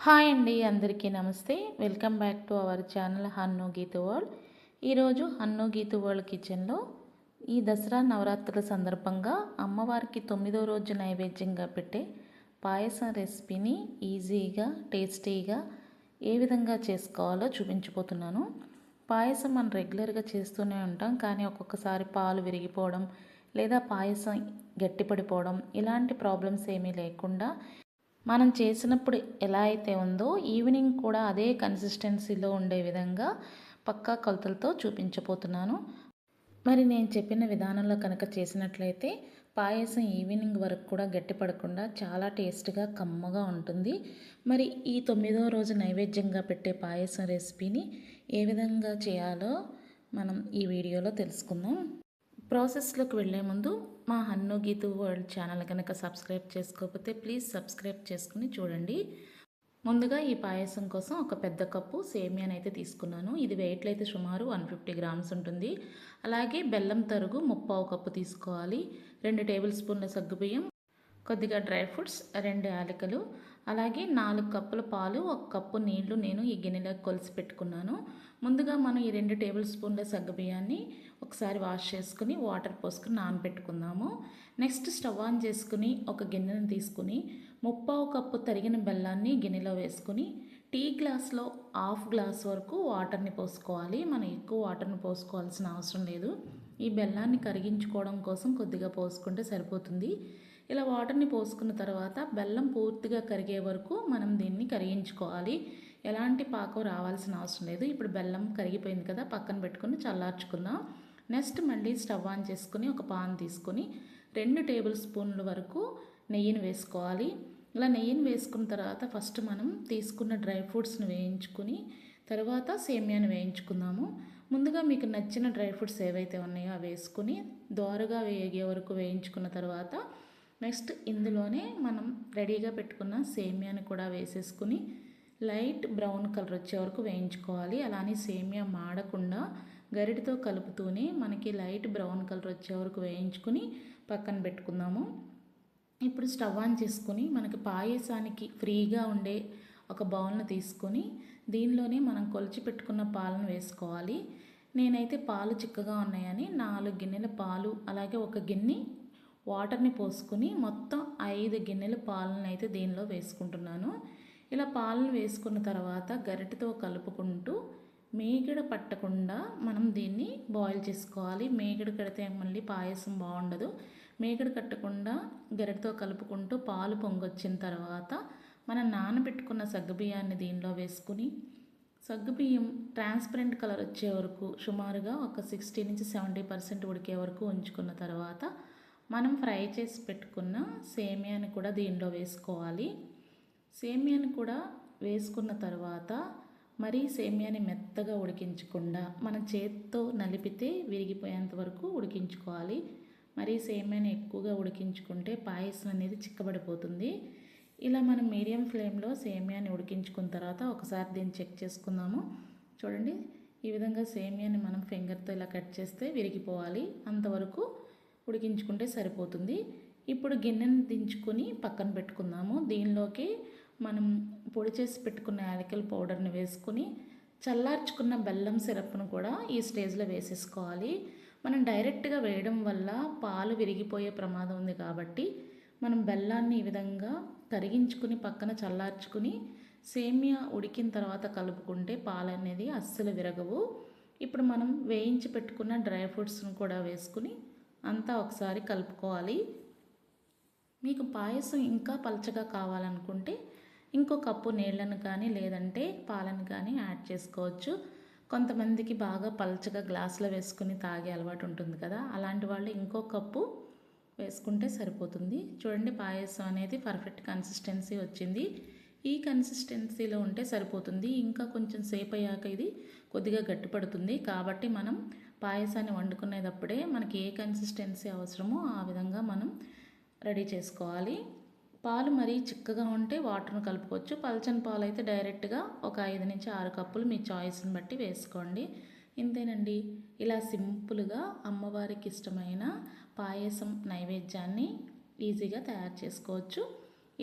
Hi అండి అందరికీ నమస్తే. Welcome back to our channel Hannu Geetha world. ఈరోజు హన్ను గీత వరల్డ్ కిచెన్లో ఈ దసరా నవరాత్రుల సందర్భంగా అమ్మవారికి తొమ్మిదో రోజు నైవేద్యంగా పెట్టే పాయసం రెసిపీని ఈజీగా టేస్టీగా ఏ విధంగా చేసుకోవాలో చూపించిపోతున్నాను పాయసం మనం రెగ్యులర్గా చేస్తూనే ఉంటాం కానీ ఒక్కొక్కసారి పాలు విరిగిపోవడం లేదా పాయసం గట్టిపడిపోవడం ఇలాంటి ప్రాబ్లమ్స్ ఏమీ లేకుండా మనం చేసినప్పుడు ఎలా అయితే ఉందో ఈవినింగ్ కూడా అదే కన్సిస్టెన్సీలో ఉండే విధంగా పక్కా కొలతలతో చూపించబోతున్నాను. మరి నేను చెప్పిన విధానంలో కనుక చేసినట్లయితే పాయసం ఈవినింగ్ వరకు కూడా గట్టిపడకుండా చాలా టేస్ట్గా కమ్మగా ఉంటుంది. మరి ఈ తొమ్మిదో రోజు నైవేద్యంగా పెట్టే పాయసం రెసిపీని ఏ విధంగా చేయాలో మనం ఈ వీడియోలో తెలుసుకుందాం. ప్రాసెస్లోకి వెళ్ళే ముందు మా హన్ను గీతు వరల్డ్ ఛానల్ కనుక సబ్స్క్రైబ్ చేసుకోకపోతే ప్లీజ్ సబ్స్క్రైబ్ చేసుకుని చూడండి. ముందుగా ఈ పాయసం కోసం ఒక పెద్ద కప్పు సేమియాని అయితే తీసుకున్నాను. ఇది వెయిట్లో అయితే సుమారు వన్ ఫిఫ్టీ గ్రామ్స్ ఉంటుంది. అలాగే బెల్లం తరుగు ముప్పావు కప్పు తీసుకోవాలి. రెండు టేబుల్ స్పూన్ల సగ్గుబియ్యం కొద్దిగా డ్రై ఫ్రూట్స్ రెండు యాలకులు అలాగే నాలుగు కప్పుల పాలు ఒక కప్పు నీళ్ళు నేను ఈ గిన్నెలో కొలిసి పెట్టుకున్నాను. ముందుగా మనం ఈ రెండు టేబుల్ స్పూన్ల సగ్గుబియ్యాన్ని ఒకసారి వాష్ చేసుకుని వాటర్ పోసుకుని నానబెట్టుకుందాము. నెక్స్ట్ స్టవ్ ఆన్ చేసుకుని ఒక గిన్నెను తీసుకుని ముప్పావు కప్పు తరిగిన బెల్లాన్ని గిన్నెలో వేసుకుని టీ గ్లాస్లో హాఫ్ గ్లాస్ వరకు వాటర్ని పోసుకోవాలి. మనం ఎక్కువ వాటర్ని పోసుకోవాల్సిన అవసరం లేదు. ఈ బెల్లాన్ని కరిగించుకోవడం కోసం కొద్దిగా పోసుకుంటే సరిపోతుంది. ఇలా వాటర్ని పోసుకున్న తర్వాత బెల్లం పూర్తిగా కరిగే వరకు మనం దీన్ని కరిగించుకోవాలి. ఎలాంటి పాకం రావాల్సిన అవసరం లేదు. ఇప్పుడు బెల్లం కరిగిపోయింది కదా పక్కన పెట్టుకుని చల్లార్చుకుందాం. నెక్స్ట్ మళ్ళీ స్టవ్ ఆన్ చేసుకుని ఒక పాన్ తీసుకొని రెండు టేబుల్ స్పూన్ల వరకు నెయ్యిని వేసుకోవాలి. ఇలా నెయ్యిని వేసుకున్న తర్వాత ఫస్ట్ మనం తీసుకున్న డ్రై ఫ్రూట్స్ని వేయించుకుని తర్వాత సేమియాని వేయించుకుందాము. ముందుగా మీకు నచ్చిన డ్రై ఫ్రూట్స్ ఏవైతే ఉన్నాయో అవి వేసుకుని దోరగా వేగే వరకు వేయించుకున్న తర్వాత నెక్స్ట్ ఇందులోనే మనం రెడీగా పెట్టుకున్న సేమియాని కూడా వేసేసుకుని లైట్ బ్రౌన్ కలర్ వచ్చే వరకు వేయించుకోవాలి. అలానే సేమియా మాడకుండా గరిటితో కలుపుతూనే మనకి లైట్ బ్రౌన్ కలర్ వచ్చే వరకు వేయించుకుని పక్కన పెట్టుకుందాము. ఇప్పుడు స్టవ్ ఆన్ చేసుకొని మనకి పాయసానికి ఫ్రీగా ఉండే ఒక బౌల్ను తీసుకొని దీనిలోనే మనం కొలిచి పెట్టుకున్న పాలను వేసుకోవాలి. నేనైతే పాలు చిక్కగా ఉన్నాయని నాలుగు గిన్నెల పాలు అలాగే ఒక గిన్నె వాటర్ని పోసుకుని మొత్తం ఐదు గిన్నెల పాలను అయితే దీనిలో వేసుకుంటున్నాను. ఇలా పాలను వేసుకున్న తర్వాత గరిటెతో కలుపుకుంటూ మేగడ పట్టకుండా మనం దీన్ని బాయిల్ చేసుకోవాలి. మేగడ కడితే మళ్ళీ పాయసం బాగుండదు. మేగడ కట్టకుండా గరిటతో కలుపుకుంటూ పాలు పొంగొచ్చిన తర్వాత మనం నానబెట్టుకున్న సగ్గుబియ్యాన్ని దీనిలో వేసుకుని సగ్గుబియ్యం ట్రాన్స్పరెంట్ కలర్ వచ్చే వరకు సుమారుగా ఒక సిక్స్టీ నుంచి సెవెంటీ పర్సెంట్ ఉడికే వరకు ఉంచుకున్న తర్వాత మనం ఫ్రై చేసి పెట్టుకున్న సేమియాని కూడా దీనిలో వేసుకోవాలి. సేమియాని కూడా వేసుకున్న తర్వాత మరీ సేమియాని మెత్తగా ఉడికించకుండా మన చేత్తో నలిపితే విరిగిపోయేంత వరకు ఉడికించుకోవాలి. మరీ సేమియాని ఎక్కువగా ఉడికించుకుంటే పాయసం అనేది చిక్కబడిపోతుంది. ఇలా మనం మీడియం ఫ్లేమ్లో సేమియాని ఉడికించుకున్న తర్వాత ఒకసారి దీన్ని చెక్ చేసుకుందాము. చూడండి ఈ విధంగా సేమియాని మనం ఫింగర్తో ఇలా కట్ చేస్తే విరిగిపోవాలి. అంతవరకు ఉడికించుకుంటే సరిపోతుంది. ఇప్పుడు గిన్నెను దించుకొని పక్కన పెట్టుకుందాము. దీనిలోకి మనం పొడి చేసి పెట్టుకున్న యాలకల పౌడర్ని వేసుకొని చల్లార్చుకున్న బెల్లం సిరప్ను కూడా ఈ స్టేజ్లో వేసేసుకోవాలి. మనం డైరెక్ట్గా వేయడం వల్ల పాలు విరిగిపోయే ప్రమాదం ఉంది కాబట్టి మనం బెల్లాన్ని ఈ విధంగా కరిగించుకుని పక్కన చల్లార్చుకుని సేమియా ఉడికిన తర్వాత కలుపుకుంటే పాలు అనేది అస్సలు విరగవు. ఇప్పుడు మనం వేయించి పెట్టుకున్న డ్రై ఫ్రూట్స్ను కూడా వేసుకుని అంతా ఒకసారి కలుపుకోవాలి. మీకు పాయసం ఇంకా పలచగా కావాలనుకుంటే ఇంకో కప్పు నీళ్ళను కానీ లేదంటే పాలను కానీ యాడ్ చేసుకోవచ్చు. కొంతమందికి బాగా పలచగా గ్లాసులో వేసుకుని తాగే అలవాటు ఉంటుంది కదా అలాంటి వాళ్ళు ఇంకో కప్పు వేసుకుంటే సరిపోతుంది. చూడండి పాయసం అనేది పర్ఫెక్ట్ కన్సిస్టెన్సీ వచ్చింది. ఈ కన్సిస్టెన్సీలో ఉంటే సరిపోతుంది. ఇంకా కొంచెం సేపు అయ్యాక ఇది కొద్దిగా గట్టిపడుతుంది. కాబట్టి మనం పాయసాన్ని వండుకునేటప్పుడే మనకి ఏ కన్సిస్టెన్సీ అవసరమో ఆ విధంగా మనం రెడీ చేసుకోవాలి. పాలు మరీ చిక్కగా ఉంటే వాటర్ను కలుపుకోవచ్చు. పల్చని పాలు అయితే డైరెక్ట్గా ఒక ఐదు నుంచి ఆరు కప్పులు మీ చాయిస్ని బట్టి వేసుకోండి. ఇంతేనండి. ఇలా సింపుల్గా అమ్మవారికి ఇష్టమైన పాయసం నైవేద్యాన్ని ఈజీగా తయారు చేసుకోవచ్చు.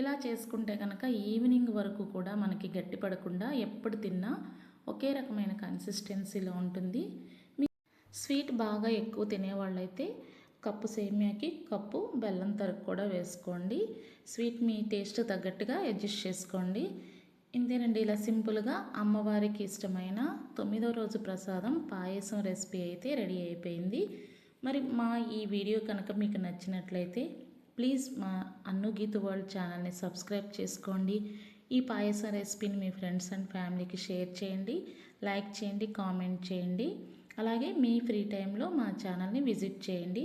ఇలా చేసుకుంటే కనుక ఈవినింగ్ వరకు కూడా మనకి గట్టి పడకుండా ఎప్పుడు తిన్నా ఒకే రకమైన కన్సిస్టెన్సీలో ఉంటుంది. మీ స్వీట్ బాగా ఎక్కువ తినేవాళ్ళైతే కప్పు సేమియాకి కప్పు బెల్లం తరుగు కూడా వేసుకోండి. స్వీట్ మీ టేస్ట్ తగ్గట్టుగా అడ్జస్ట్ చేసుకోండి. ఇంతేనండి ఇలా సింపుల్గా అమ్మవారికి ఇష్టమైన తొమ్మిదో రోజు ప్రసాదం పాయసం రెసిపీ అయితే రెడీ అయిపోయింది. మరి మా ఈ వీడియో కనుక మీకు నచ్చినట్లయితే ప్లీజ్ మా అన్ను గీతు వరల్డ్ ఛానల్ని సబ్స్క్రైబ్ చేసుకోండి. ఈ పాయసం రెసిపీని మీ ఫ్రెండ్స్ అండ్ ఫ్యామిలీకి షేర్ చేయండి. లైక్ చేయండి కామెంట్ చేయండి. అలాగే మీ ఫ్రీ టైంలో మా ఛానల్ని విజిట్ చేయండి.